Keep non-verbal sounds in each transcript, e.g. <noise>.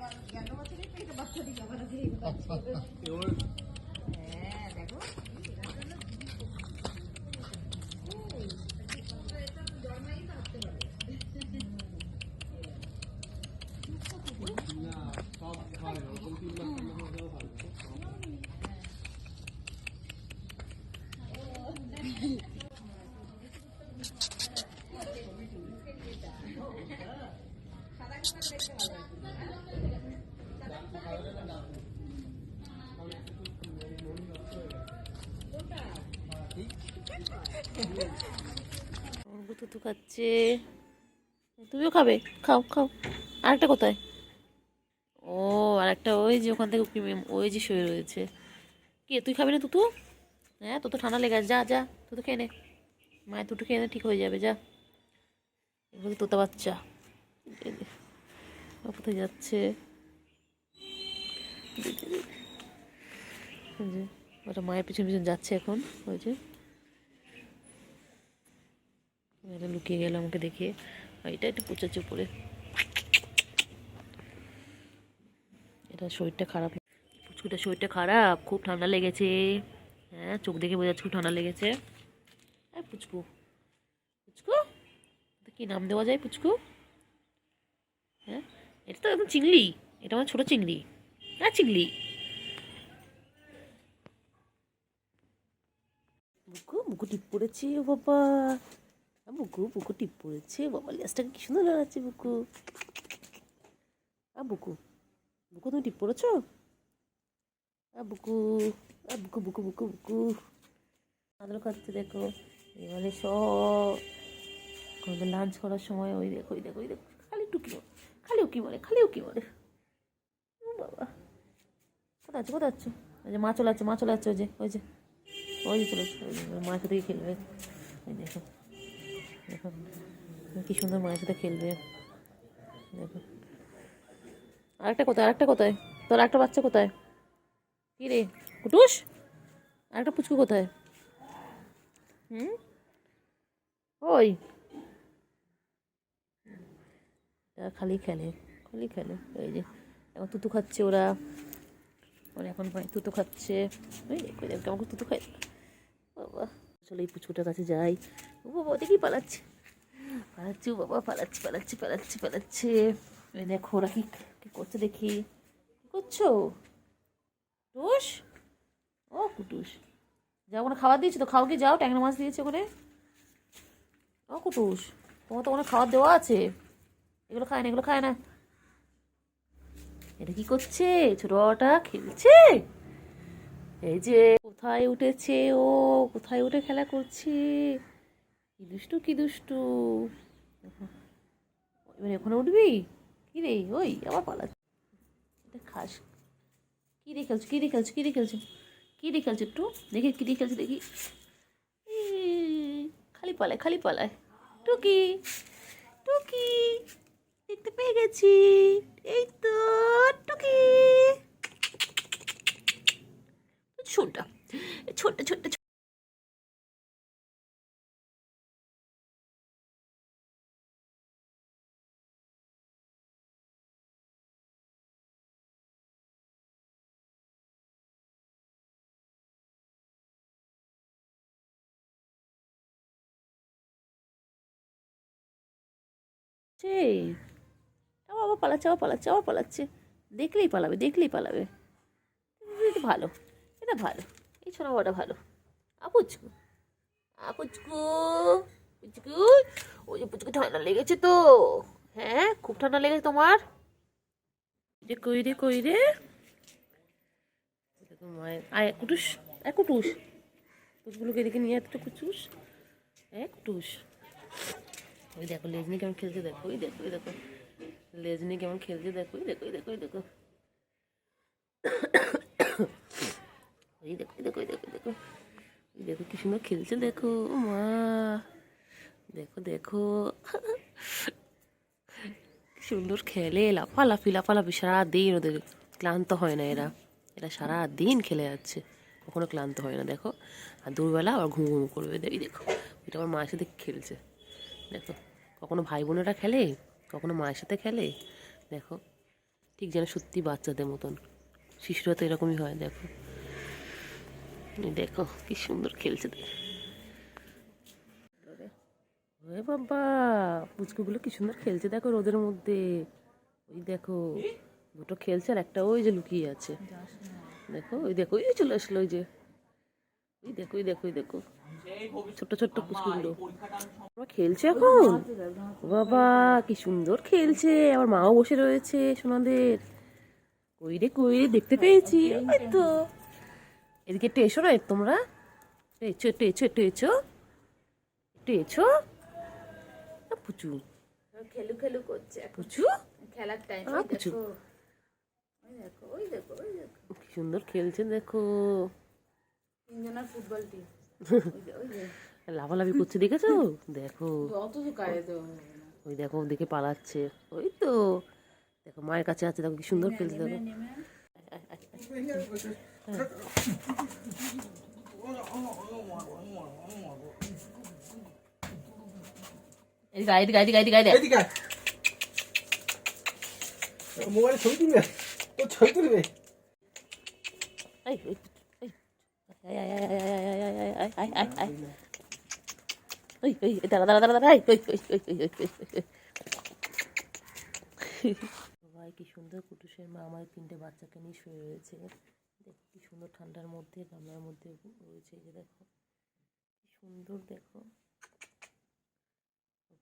আচ্ছা, আচ্ছা। গেল বছরে বাচ্চা দিকে আবার হ্যাঁ দেখো। খাচ্ছে তুমিও খাবে? খাও খাও। আরেকটা কোথায়? ও, আরেকটা ওই যে ওখান থেকে ওই যে শুয়ে রয়েছে। কে, তুই খাবি না তুতু? হ্যাঁ তো তো ঠান্ডা লেগে যা যা, তুতু খেয়ে নে। মায়ের তুটু খেয়ে নে, ঠিক হয়ে যাবে, যা। এগুলো তোতা বাচ্চা। কোথায় যাচ্ছে? ওটা মায়ের পিছন পিছন যাচ্ছে এখন, ওই যে। লুকিয়ে গেল আমাকে দেখে। এটা একটু পোচাচ্ছে উপরে। এটা শরীরটা খারাপ। পুচকুটা শরীরটা খারাপ, খুব ঠান্ডা লেগেছে। হ্যাঁ চোখ দেখে বোঝা যাচ্ছে খুব ঠান্ডা লেগেছে। হ্যাঁ পুচকু পুচকু কি নাম দেওয়া যায় পুচকু? হ্যাঁ এটা তো একদম চিংড়ি, এটা আমার ছোটো চিংড়ি। হ্যাঁ চিংড়ি। বুকু বুকু টিপ পড়েছে ও বাবা। বুকু বুকু টিপ পড়েছে। বাবা, লেজটাকে কি সুন্দর লাগাচ্ছে বুকু। আ, বুকু। বুকু, তুমি টিপ পড়েছ? আ, বুকু। আ, বুকু বুকু বুকু বুকু। আদর খাচ্ছে দেখো। এবারে সব। লাঞ্চ করার সময় ওই দেখো ওই দেখো ওই দেখো। খালি টুকি খালি উকি মারে, খালি উকি ও বাবা। কোথায় আছো কোথায় আছো? ওই যে মা চলে যাচ্ছে মা চলে যাচ্ছে ওই যে ওই যে। ওই যে চলে যাচ্ছে ওই যে সাথে খেলবে। ওই দেখো। দেখো কি সুন্দর মায়ের সাথে খেলবে। দেখো। আরেকটা কোথায়? আরেকটা কোথায়? তোর একটা বাচ্চা কোথায়? কি রে? কুটুস? আরেকটা পুচকু কোথায়? হুম? ওই। খালি খেলে খালি খেলে। এই যে, এখন তুতু খাচ্ছে ওরা। ওরা এখন তুতু খাচ্ছে। ওই কেমন তুতু খায় বাবা। চলো এই পুচকুটার কাছে যাই। ও বাবা দেখি পালাচ্ছে পালাচ্ছে ও বাবা পালাচ্ছে পালাচ্ছে পালাচ্ছে পালাচ্ছে এই দেখো ওরা কি কি করছে দেখি কি করছ টুস ও কুটুস যাও ওখানে খাবার দিয়েছ তো খাও কি যাও ট্যাংরা মাছ দিয়েছে ওখানে ও কুটুস তোমার তো ওখানে খাবার দেওয়া আছে এগুলো খায় না এগুলো খায় না এটা কি করছে ছোটটা খেলছে এই যে কোথায় উঠেছে ও কোথায় উঠে খেলা করছে কি দুষ্টু কি দুষ্টু? এবার এখানে উঠবি? কি রে? ওই আবার পালাচ্ছে এটা খাস। কী রে খেলছো? কি রে খেলছো? কি রে খেলছো? কী রে খেলছো একটু? দেখি, কি রে খেলছো দেখি। খালি পালায় খালি পালায়। টুকি টুকি, দেখতে পেয়ে গেছি। এই তো, টুকি। ছোটটা ছোট্ট ছোট্ট সেই। আবার পালাচ্ছে আবার পালাচ্ছে আবার পালাচ্ছে। দেখলেই পালাবে দেখলেই পালাবে। এটা ভালো এটা ভালো, এই ছোটো বড়টা ভালো। আপুচকু আপুচকু, পুচকু, ওই যে পুচকু ঠান্ডা লেগেছে তো। হ্যাঁ খুব ঠান্ডা লেগেছে তোমার? যে কই রে কই রে? আয় কুটুস, এক কুটুস। কুটগুলোকে এদিকে নিয়ে এতটা কুচুস এক কুটুস। ওই দেখো, লেজনি কেমন খেলছে দেখো, ওই দেখো ওই দেখো। লেজনি কেমন খেলছে দেখো, ওই দেখো ওই দেখো ওই দেখো। ওই দেখো দেখো দেখো দেখো। দেখো কি সুন্দর খেলছে দেখো মা। দেখো দেখো। সুন্দর খেলে, লাফালাফি লাফালাফি, সারাদিন ওদের। ক্লান্ত হয় না এরা। এরা সারা দিন খেলে যাচ্ছে। কখনো ক্লান্ত হয় না, দেখো। আর দুবেলা আবার ঘুম ঘুম করবে। দেখো। এটা আমার মায়ের সাথে খেলছে। দেখো, কখনো ভাই বোনেরা খেলে, কখনো মায়ের সাথে খেলে, দেখো, ঠিক যেন সত্যি বাচ্চাদের মতন। শিশুরা তো এরকমই হয়, দেখো। দেখো, কি সুন্দর খেলছে ওরে বাবা, পুচকুগুলো কি সুন্দর খেলছে দেখো রোদের মধ্যে। ওই দেখো, দুটো খেলছে আর একটা ওই যে লুকিয়ে আছে। দেখো, ওই দেখো ওই চলে আসলো, ওই যে। ওই দেখো ওই দেখো ওই দেখো। ছোট্ট ছোট্ট ওরা খেলছে এখন? বাবা কি সুন্দর খেলছে। আমার মাও বসে রয়েছে সোনাদের। কই রে কই দেখতে পেয়েছি। ওই তো। এদিকে একটু এসো না তোমরা। এসো একটু এসো একটু এসো একটু আ, পুচু। খেলু খেলু করছে পুচু? খেলার টাইম পুচু। কি সুন্দর খেলছে দেখো। তিনজনের ফুটবল টিম <laughs> লাফালাফি করছে দেখেছ? দেখো। ওই দেখো দেখে পালাচ্ছে। ওই তো। দেখো মায়ের কাছে আছে দেখো কি সুন্দর খেলছে দেখো। ছবি তুলবে? ছবি তুলবে? ভাই, কি সুন্দর কুটুসের মা আমার তিনটে বাচ্চাকে নিয়ে শুয়ে রয়েছে। দেখো, কি সুন্দর ঠান্ডার মধ্যে গামলার মধ্যে রয়েছে যে দেখো। কি সুন্দর, দেখো।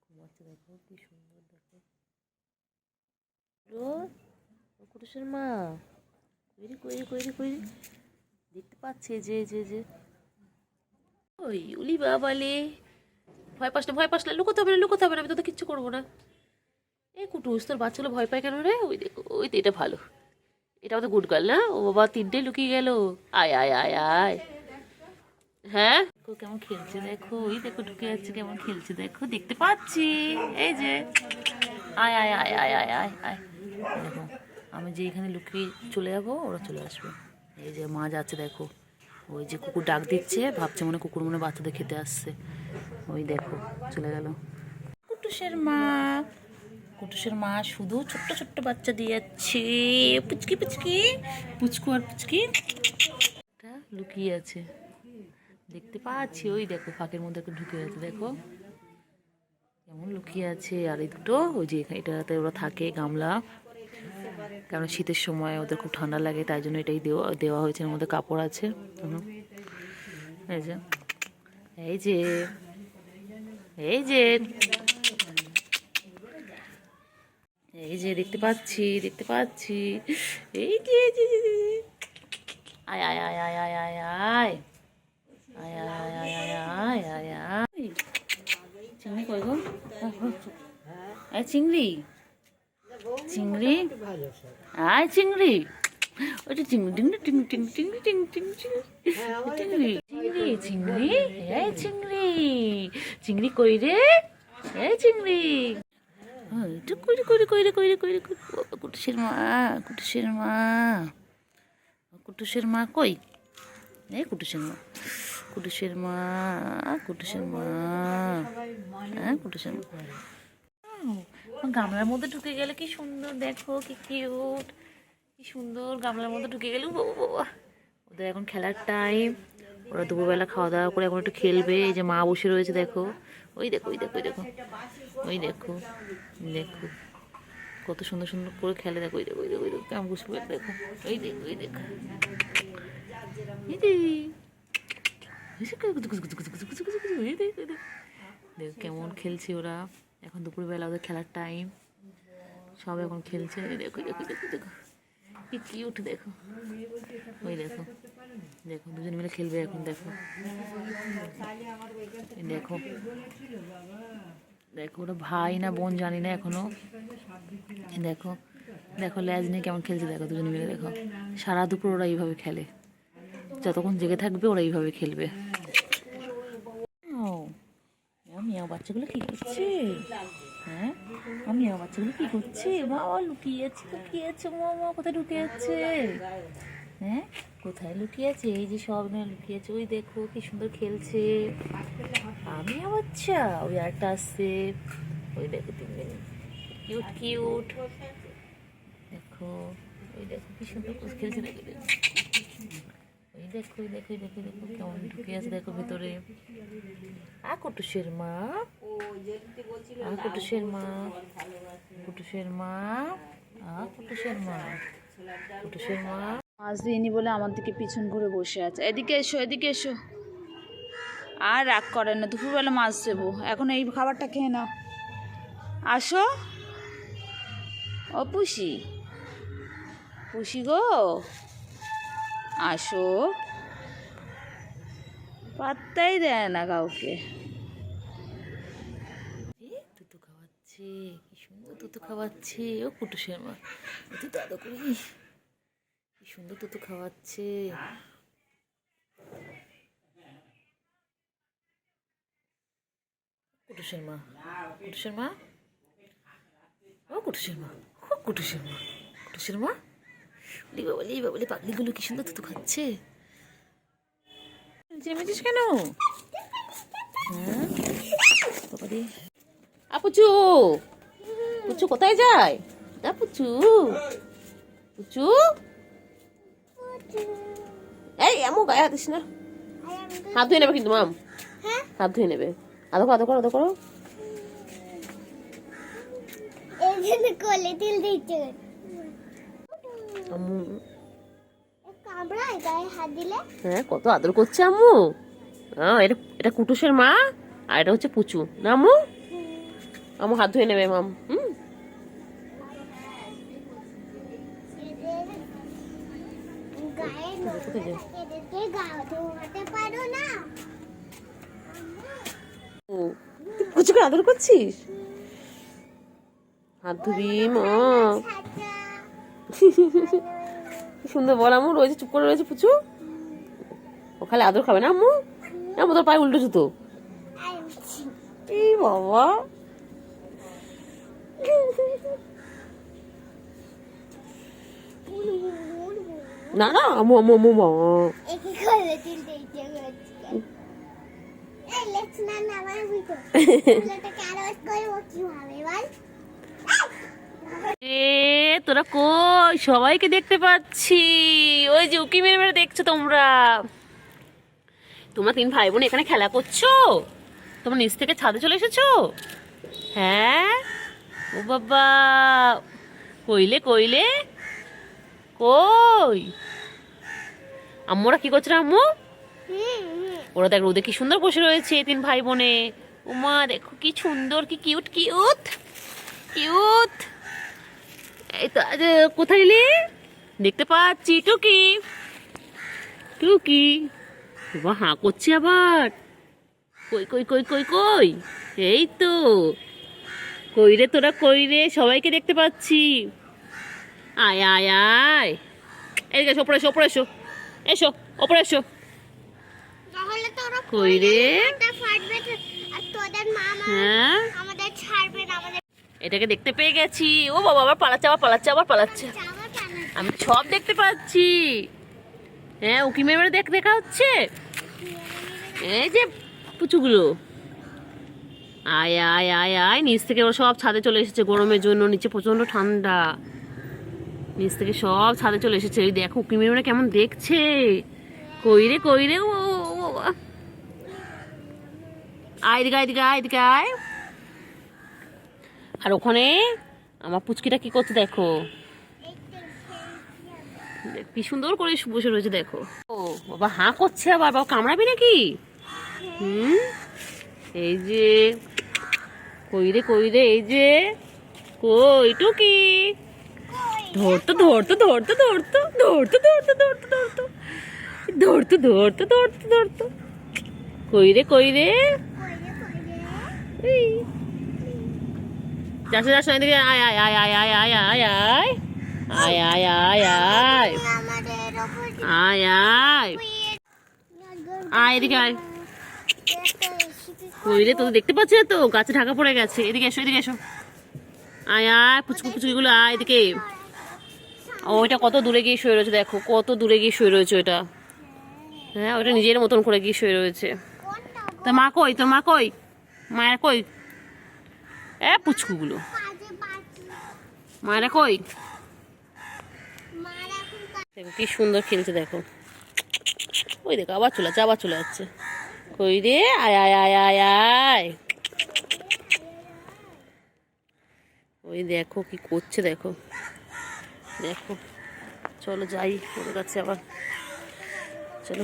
ঘুমাচ্ছে, দেখো, কি সুন্দর, দেখো। কুটুসের মা। কইরি কইরি কইরি কইরি দেখতে পাচ্ছে যে যে যে। ওই উলি বাবালে। ভয় পাস না, ভয় পাস না, লুকোতে হবে না, লুকোতে হবে না, আমি তো কিচ্ছু করব না। এই কুটুস, তোর বাচ্চাগুলো ভয় পায় কেন রে? ওই দেখো, ওই তো এটা ভালো। এটা আমাদের গুড গার্ল না? ও বাবা তিনটে লুকিয়ে গেল। আয় আয় আয় আয়। হ্যাঁ? দেখো কেমন খেলছে, দেখো। ওই দেখো ঢুকে যাচ্ছে, কেমন খেলছে, দেখো। দেখতে পাচ্ছি। এই যে। আয় আয় আয় আয় আয় আয় আয়। দেখো, আমি যে এখানে লুকিয়ে চলে যাব, ওরা চলে আসবে। এই যে মাছ যাচ্ছে দেখো। ওই যে কুকুর ডাক দিচ্ছে, ভাবছে মনে কুকুর মনে বাচ্চাদের খেতে আসছে। ওই দেখো, চলে গেল। কুটুসের মা কুটুসের মা শুধু ছোট্ট ছোট্ট বাচ্চা দিয়ে যাচ্ছে পুচকি পুচকি, পুচকু আর পুচকি। লুকিয়ে আছে। দেখতে পাচ্ছি, ওই দেখো ফাঁকের মধ্যে একটা ঢুকে আছে, দেখো। কেমন লুকিয়ে আছে, আর এই দুটো, ওই যে এটাতে ওরা থাকে, গামলা। কারণ শীতের সময় ওদের খুব ঠান্ডা লাগে তাই জন্য এটাই দেওয়া দেওয়া হয়েছে এর মধ্যে কাপড় আছে এই যে এই যে এই যে এই যে দেখতে পাচ্ছি দেখতে পাচ্ছি এই যে। আয় আয় আয় আয় আয় আয় আয় আয় আয় আয় আয় আয় আয় আয় চিংড়ি চিংড়ি চিংড়ি? আয় চিংড়ি। ওটা চিংড়ি টিং টিং টিং টিং টিং টিং চিংড়ি চিংড়ি চিংড়ি। এই চিংড়ি। চিংড়ি কই রে? এই চিংড়ি। একটু কইরে কইরে কইরে কইরে কইরে কুটুসের মা কুটুসের মা। কুটুসের মা কই? এই কুটুসের মা। কুটুসের মা কুটুসের মা। হ্যাঁ কুটুসের মা। গামলার মধ্যে ঢুকে গেলে কি সুন্দর দেখো কি কিউট কি সুন্দর গামলার মধ্যে ঢুকে গেল বাবা ওদের এখন খেলার টাইম ওরা দুপুরবেলা খাওয়া দাওয়া করে এখন একটু খেলবে এই যে মা বসে রয়েছে দেখো ওই দেখো ওই দেখো ওই দেখো ওই দেখো দেখো কত সুন্দর সুন্দর করে খেলে দেখো ওই দেখো ওই দেখো ওই দেখো কেমন খুশি দেখো ওই দেখো ওই দেখো দেখো কেমন খেলছে ওরা এখন দুপুরবেলা ওদের খেলার টাইম সব এখন খেলছে। দেখো দেখো দেখো দেখো। কি কিউট দেখো। ওই দেখো দেখো, দুজন মিলে খেলবে এখন, দেখো। দেখো দেখো ওরা ভাই না বোন জানি না এখনও। দেখো দেখো, ল্যাজ নিয়ে কেমন খেলছে, দেখো, দুজন মিলে, দেখো। সারা দুপুর ওরা এইভাবে খেলে। যতক্ষণ জেগে থাকবে, ওরা এইভাবে খেলবে ও মিয়াও বাচ্চাগুলো কি করছে? হ্যাঁ? ও মিয়াও বাচ্চাগুলো কি করছে? বাবা লুকিয়ে আছে লুকিয়ে আছে মামা কোথায় ঢুকে আছে হ্যাঁ? কোথায় লুকিয়ে আছে এই যে সব না লুকিয়ে আছে ওই দেখো, কি সুন্দর খেলছে। আমি বাচ্চা ওই আরটা আসছে। ওই দেখো তিন কিউট কিউট দেখো, ওই দেখো, কি সুন্দর খেলছে। দেখো। দেখো। দেখো দেখো দেখো কেমন ঢুকে আছে, দেখো ভেতরে। আ মা। আ মা। কুটুসের মা। আ মা। কুটুসের মা। মাছ দিইনি বলে আমার দিকে পিছন ঘুরে বসে আছে। এদিকে এসো এদিকে এসো। আর রাগ করেন না, দুপুরবেলা মাছ দেবো। এখন এই খাবারটা খেয়ে নাও। আসো। ও, পুষি। পুষি গো। আসো পাত্তাই দেয় না কাউকে। তুতু খাওয়াচ্ছে, কি সুন্দর তুতু খাওয়াচ্ছে। ও কুটুসের মা তুই দাদা করি। কি সুন্দর তুতু খাওয়াচ্ছে। কুটুসের মা কুটুসের মা ও কুটুসের মা ও কুটুসের মা কুটুসের মা লি বাবলি বাবলি পাগলিগুলো কি সুন্দর তুতু খাচ্ছে? চেমেছিস কেন? হ্যাঁ? আপুচু পুচু। কোথায় যায়? দা পুচু। পুচু। এই এমন গায়ে হাতিস না। হাত ধুয়ে নেবে কিন্তু মাম। হাত ধুয়ে নেবে। আদো করো আদো করো আদো করো। কোলে তিল দিচ্ছে। আম্মু। হ্যাঁ কত আদর করছে আম্মু। হ্যাঁ এটা এটা কুটুসের মা আর এটা হচ্ছে পুচু। না আম্মু? আম্মু হাত ধুয়ে নেবে মাম। হুম? পুচুকে আদর করছিস? হাত ধুবি মা। ছাতা কি সুন্দর বল আমু রয়েছে চুপ করে রয়েছে পুচু? ও খালি আদর খাবে না আম্মু? আম্মু তোর পায়ে উল্টো জুতো। বাবা। না না আমু আমু আমু মা না না আমার কি হবে বল তোরা কই? সবাইকে দেখতে পাচ্ছি। ওই যে উকি মেরে মেরে দেখছ তোমরা? তোমরা তিন ভাই বোন এখানে খেলা করছ? তোমরা নিচ থেকে ছাদে চলে এসেছ? হ্যাঁ? ও বাবা। কইলে কইলে? কই? আম্মুরা কি করছে আম্মু? ওরা দেখ রোদে কি সুন্দর বসে রয়েছে তিন ভাই বোনে উমা দেখো কি সুন্দর, কি কিউট কিউট কিউট কোথায় এলি? দেখতে পাচ্ছি টুকি। টুকি। বাবা হাঁ করছে আবার। কই কই কই কই কই? এই তো। কই রে তোরা কই রে? সবাইকে দেখতে পাচ্ছি। আয় আয় আয়। এদিকে এসো ওপরে এসো ওপরে এসো। এসো ওপরে এসো। কই রে? হ্যাঁ? এটাকে দেখতে পেয়ে গেছি। ও বাবা, আবার পালাচ্ছে আবার পালাচ্ছে আবার পালাচ্ছে। আমি সব দেখতে পাচ্ছি। হ্যাঁ উকি মেরে দেখ, দেখা হচ্ছে। এই যে পুচুগুলো। আয় আয় আয় আয়, নিচ থেকে ওরা সব ছাদে চলে এসেছে গরমের জন্য, নিচে প্রচণ্ড ঠান্ডা। নিচ থেকে সব ছাদে চলে এসেছে। ওই দেখো, উকি মেরে কেমন দেখছে। কই রে কই রে, ও। আয় আয় এদিকে, আয়। আর ওখানে আমার পুচকিটা কি করছে দেখো? দেখ, কি সুন্দর করে বসে রয়েছে দেখো। ও বাবা হাঁ করছে আবার বাবা কামড়াবি নাকি? হুম? এই যে কই রে কই রে এই যে কই টুকি? ধরতো ধরতো ধরতো ধরতো ধরতো ধরতো ধরতো ধরতো। ধরতো ধরতো ধরতো ধরতো। কই রে কই রে? এই। যাচ্ছে যাচ্ছে এদিকে আয় আয় আয় আয় আয় আয় আয় আয় আয় আয় আয় আয় আয় আয় আয় এদিকে আয় কই রে তোদের দেখতে পাচ্ছি না তো গাছে ঢাকা পড়ে গেছে এদিকে এসো এদিকে এসো আয় আয় পুচকু পুচকুগুলো আয় এদিকে ও ওইটা কত দূরে গিয়ে শুয়ে রয়েছে দেখো কত দূরে গিয়ে শুয়ে রয়েছে ওটা হ্যাঁ ওটা নিজের মতন করে গিয়ে শুয়ে রয়েছে তোর মা কই তোর মা কই মায়ের কই এ পুচকুগুলো। মায়েরা কই? দেখো, কি সুন্দর খেলছে, দেখো। ওই দেখো, আবার চলে যাচ্ছে আবার চলে যাচ্ছে কই রে? আয় আয় আয় আয় আয়। ওই দেখো, কি করছে, দেখো। দেখো, চলো যাই ওর কাছে আবার। চলো,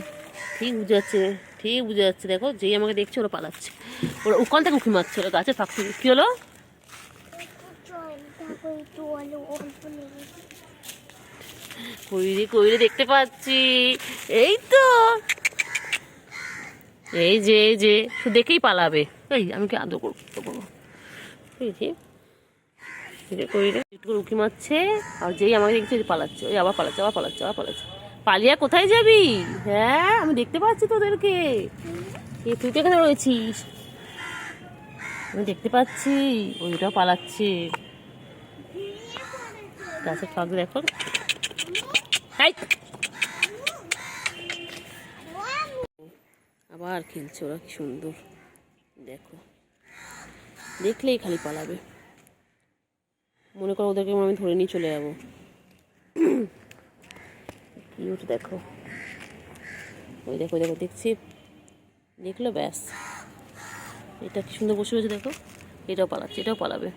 ঠিক বুঝে ঠিক বুঝে যাচ্ছে, দেখো যেই আমাকে দেখছে ওরা পালাচ্ছে। ওরা ওখান থেকে উঁকি মারছে ওরা গাছের ফাঁক থেকে কী হলো? কইরে কইরে দেখতে পাচ্ছি। এই তো। এই যে এই যে দেখেই পালাবে। এই, আমি কি আদর করব করব? এই যে কইরে, একটু উঁকি মারছে। আর যেই আমাকে দেখছে পালাচ্ছে, ওই আবার পালাচ্ছে আবার পালাচ্ছে আবার পালাচ্ছে। পালিয়া কোথায় যাবি? হ্যাঁ আমি দেখতে পাচ্ছি তোদেরকে। এ, তুই তো এখানে রয়েছিস। আমি দেখতে পাচ্ছি, ওইটাও পালাচ্ছে। গাছের ফাঁক দেখো। আবার খেলছে ওরা, কি সুন্দর। দেখো। দেখলেই খালি পালাবে। মনে করো ওদেরকে আমি ধরে নিয়ে চলে যাব। কিউট দেখো। ওই দেখো দেখো, দেখছি। দেখল ব্যাস। এটা কি সুন্দর বসে রয়েছে দেখো। এটাও পালাচ্ছে, এটাও পালাবে।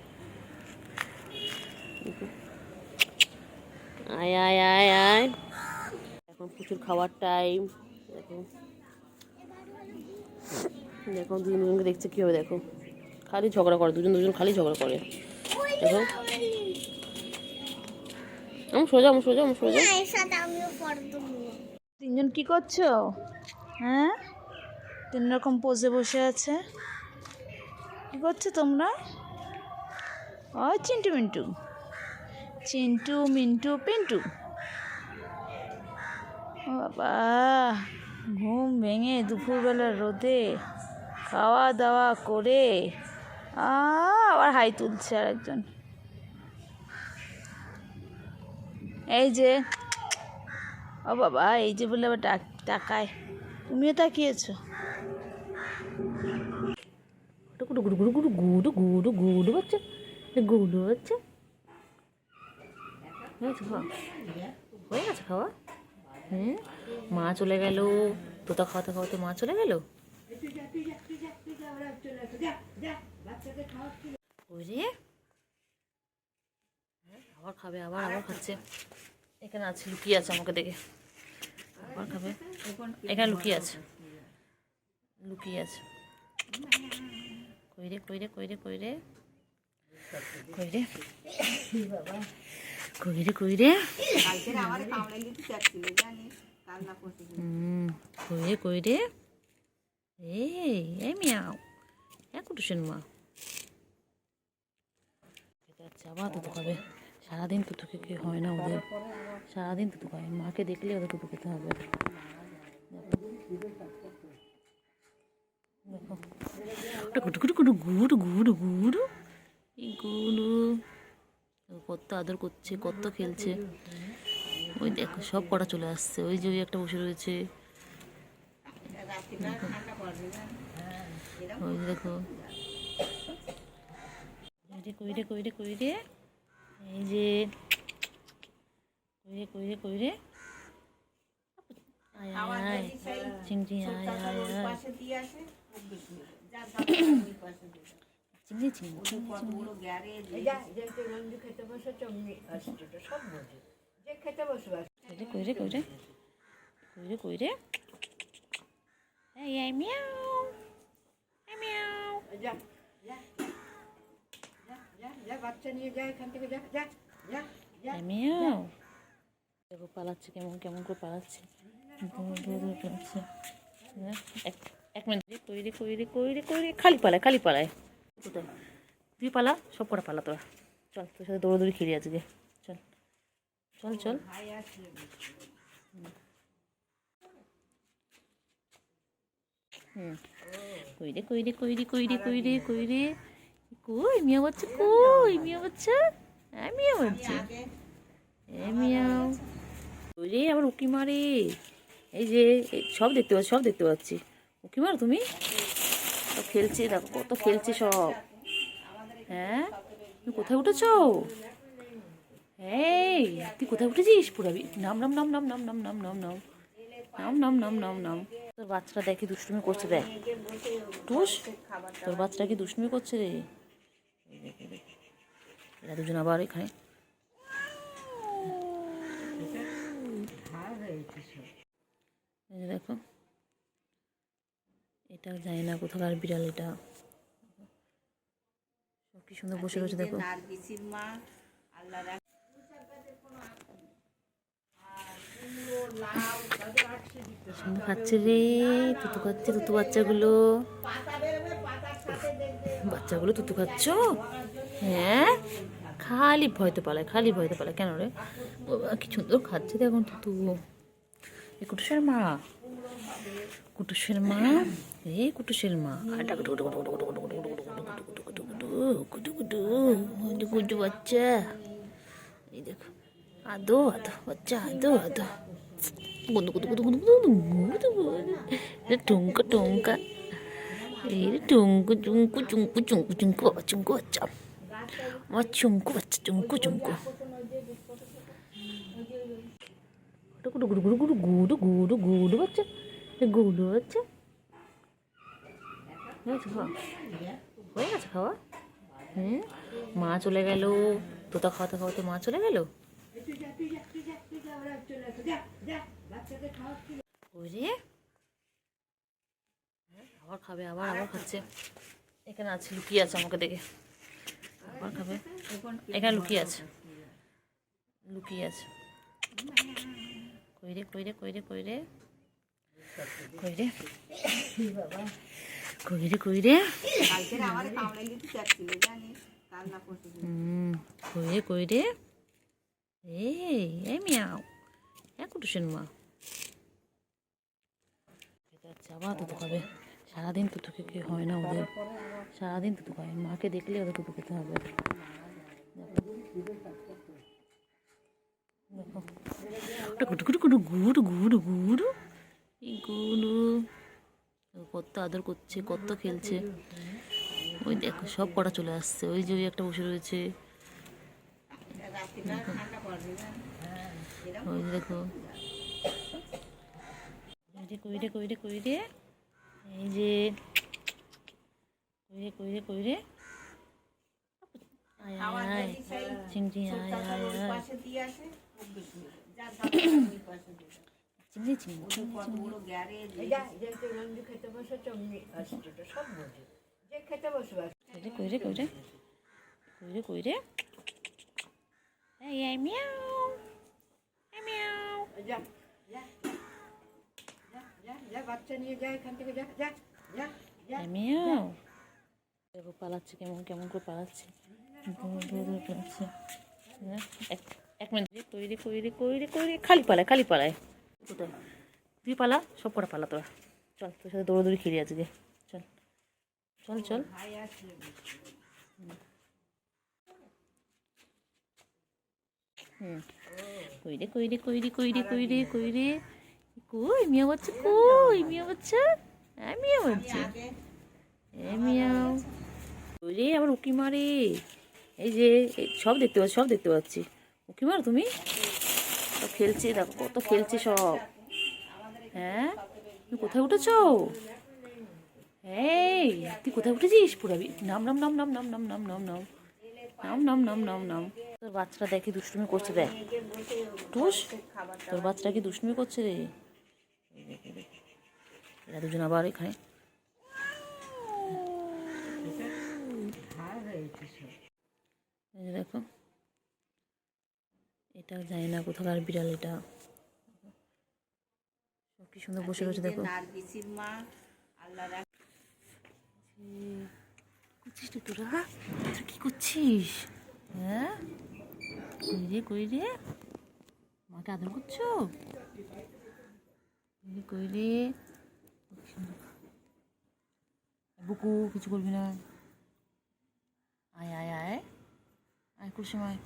আয় আয় আয় আয়। এখন প্রচুর খাওয়ার টাইম দেখো। দেখো দুজন দুজনকে দেখছে কীভাবে দেখো। খালি ঝগড়া করে, দুজন দুজন খালি ঝগড়া করে। দেখো। আমি সোজা আমি সোজা আমি সোজা। তিনজন কি করছ? হ্যাঁ? তিন রকম পোজে বসে আছে। কি করছ তোমরা? ও চিন্টু মিন্টু। চিন্টু মিন্টু পিন্টু। ও বাবা ঘুম ভেঙে দুপুরবেলা রোদে খাওয়া দাওয়া করে আ, আবার হাই তুলছে আর একজন এই যে ও বাবা এই যে বলে আবার ডাক টাকায় তুমিও তাকিয়েছো? গুডু গুডু গুডু গুডু গুডু গুডু গুডু বাচ্চা। গুডু বাচ্চা। হয়ে গেছে খাওয়া? হুম মা চলে গেল। তোতা খাওয়াতে খাওয়াতে মা চলে গেল? ওই রে হ্যাঁ, আবার খাবে, আবার আবার খাচ্ছে। এখানে আছে, লুকিয়ে আছে আমাকে দেখে। আবার খাবে। এখানে লুকিয়ে আছে। লুকিয়ে আছে। কইরে কইরে কইরে কইরে। কইরে। কইরে কইরে। কইরে কইরে। এই এই মিয়াও। হ্যাঁ কুটুসেন মা। খেতে আবার দুধ খাবে। সারাদিন তুতু খেতে হয় না ওদের। সারাদিন তুতু খায় মাকে দেখলে ওদের তুতু খেতে হবে। গুড়ু গুড়ু গুড়ু এই গুড়ু কত আদর করছে, কত খেলছে। ওই দেখো, সব কটা চলে আসছে। ওই যে ওই একটা বসে রয়েছে। ওই দেখো। কইরে কইরে কইরে এই যে কইরে কইরে কইরে। আয় আয় আয় <coughs> চিংড়ি চিংড়ি চিংড়ি কইরে কইরে কইরে। কইরে এই মিয়াও। মিয়াও। মিয়াও? দেখো পালাচ্ছে কেমন কেমন করে পালাচ্ছে। এক মিনিট। কইরে কইরে কইরে কইরে খালি পালায় খালি পালায়। তুই পালা, সব কটা পালা তোরা। চল, তোর সাথে দৌড়াদৌড়ি খেলি আজকে। চল চল চল। হুম। কইরে কইরে কইরে কইরে কইরে কইরে। কই মিয়া বাচ্চা কই মিয়া বাচ্চা হ্যাঁ মিয়া বাচ্চা হ্যাঁ মিয়াও কইরে আবার উকি মারে এই যে সব দেখতে পাচ্ছি সব দেখতে পাচ্ছি উকি মারো তুমি খেলছে দেখো কত খেলছে সব হ্যাঁ তুমি কোথায় উঠেছো এই তুই কোথায় উঠেছিস পুরাবি নাম নাম নাম নাম নাম নাম নাম নাম নাম নাম নাম নাম নাম নাম তোর বাচ্চাটা দেখি দুষ্টুমি করছে দেখ তোর বাচ্চাটা কি দুষ্টুমি করছে রে। এরা দুজন আবার এখানে। দেখো। এটা জানি না কোথাকার বিড়াল এটা। সব কি সুন্দর বসে রয়েছে, দেখো। সুন্দর খাচ্ছে রে, তুতু খাচ্ছে, তুতু বাচ্চাগুলো। বাচ্চাগুলো তুতু খাচ্ছ? হ্যাঁ খালি ভয়তে পালায় খালি ভয়তে পালায় কেন রে কি সুন্দর খাচ্ছে দেখুন এ কুটুসের মা কুটুসের মা এ কুটুসের মা আটা কুটু কুটু কুটু কুটু কুটু কুটু কুটু কুটু কুটু কুটু কুটু বাচ্চা এই দেখো আদো আদো বাচ্চা আদো আদো গুদু গুদু গুদু গুদু গুদু এটা টুঙ্কা টুঙ্কা এই টুঙ্কু চুঙ্কু চুঙ্কু চুঙ্কু চুঙ্কু চুঙ্কু বাচ্চা আমার চুঙ্কু বাচ্চা চুঙ্কু চুঙ্কু গুডু গুডু গুডু গুডু গুডু গুডু গুডু বাচ্চা গুডু বাচ্চা হয়ে গেছে খাওয়া হুম মা চলে গেল তোতা খাওয়াতে খাওয়াতে মা চলে গেল হ্যাঁ, আবার খাবে আবার আবার খাচ্ছে এখানে আছে লুকিয়ে আছে আমাকে দেখে আবার খাবে। এখানে লুকিয়ে আছে। লুকিয়ে আছে। কইরে কইরে কইরে কইরে কইরে কইরে কইরে হুম কইরে কইরে এই এই মিয়াও। এক কুটুসেন মা। আবার তুতু খাবে। সারাদিন তুতু খেতে হয় না ওদের? সারাদিন তুতু খায় মাকে দেখলে ওদের তুতু খেতে হবে। গুটু গুড়ু গুড়ু গুড়ু। কত আদর করছে, কত খেলছে। ওই দেখো, সব কটা চলে আসছে। ওই যে ওই একটা বসে রয়েছে। ওই দেখো। এই যে কইরে কইরে কইরে এই যে কইরে কইরে কইরে আয় আয় আয় চিংড়ি <coughs> চিংড়ি চিংড়ি কইরে কইরে কইরে কইরে কইরে এই মিয়াও। মিয়াও। মিয়াও দেখো পালাচ্ছে কেমন কেমন করে পালাচ্ছে। পালাচ্ছে এক মিনিট কইরে কইরে কইরে কইরে খালি পালায় খালি পালায়। কোথায়? তুই পালা সব কটা পালা তোরা। চল তোর সাথে দৌড়াদৌড়ি খেলি আজকে। চল চল চল। হুম। কইরে কইরে কইরে কইরে কইরে কইরে কই মিয়া বাচ্চা কই মিয়া বাচ্চা হ্যাঁ মিয়া বাচ্চা এ মিয়াও কইরে আবার উকি মারে এই যে সব দেখতে পাচ্ছি সব দেখতে পাচ্ছি উকি মারো তুমি সব খেলছে দেখো কত খেলছে সব হ্যাঁ তুমি কোথায় উঠেছ এই তুই কোথায় উঠেছিস পুরাবি নাম নাম নাম নাম নাম নাম নাম নাম নাম নাম নাম নাম নাম নাম তোর বাচ্চাটা দেখি দুষ্টুমি করছে দেখ তোর বাচ্চাটা কি দুষ্টুমি করছে রে। এরা দুজন আবার এখানে। দেখো। এটা জানি না কোথাকার বিড়াল এটা। কি সুন্দর বসে রয়েছে, দেখো। করছিস তোরা? তোরা কি করছিস? হ্যাঁ? রে, কই রে? মাকে আদর করছ? কই রে? বুকু কিছু করবি না আয় আয় আয় আয় কুসুমায়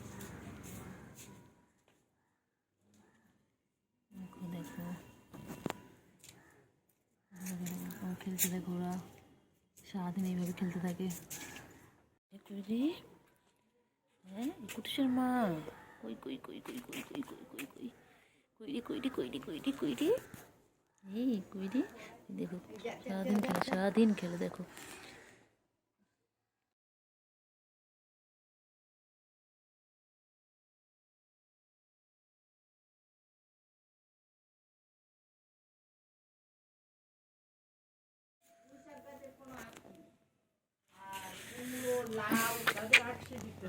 দেখো দেখো খেলতে দেখো ওরা সারাদিন এইভাবে খেলতে থাকে কই রে হ্যাঁ কুটুসের মা কই কই কই কই কই কই কই কই কই কইরি কইরি কইরি কইরি কইরি এই কইরি দেখো, সারাদিন খেলে সারাদিন খেলে, দেখো।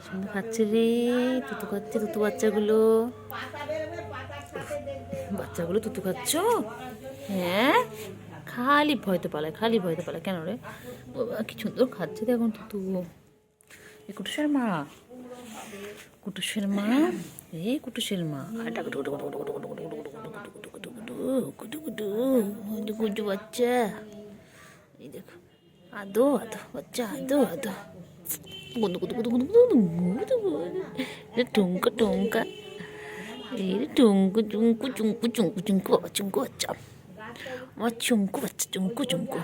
সোনু খাচ্ছে রে, তুতু খাচ্ছে, তুতু বাচ্চাগুলো। বাচ্চাগুলো তুতু খাচ্ছ? হ্যাঁ? খালি ভয়তে পালায় খালি ভয়তে পালায় কেন রে কি সুন্দর খাচ্ছে দেখুন এ কুটুসের মা কুটুসের মা এ কুটুসের মা ডুকু ডুকু ডুকু ডুকু ডুকু ডুকু ডুকু ডুকু ডুকু ডুকু ডুকু বাচ্চা এই দেখো আদো আদো বাচ্চা আদো আদো গুদু গুদু গুদু গুদু গুদু গুদু টুঙ্কা টুঙ্কা এই টুঙ্কু চুঙ্কু চুঙ্কু চুঙ্কু চুঙ্কু চুঙ্কু বাচ্চা 와, 쫑구, 왔지, 쫑구, 쫑구.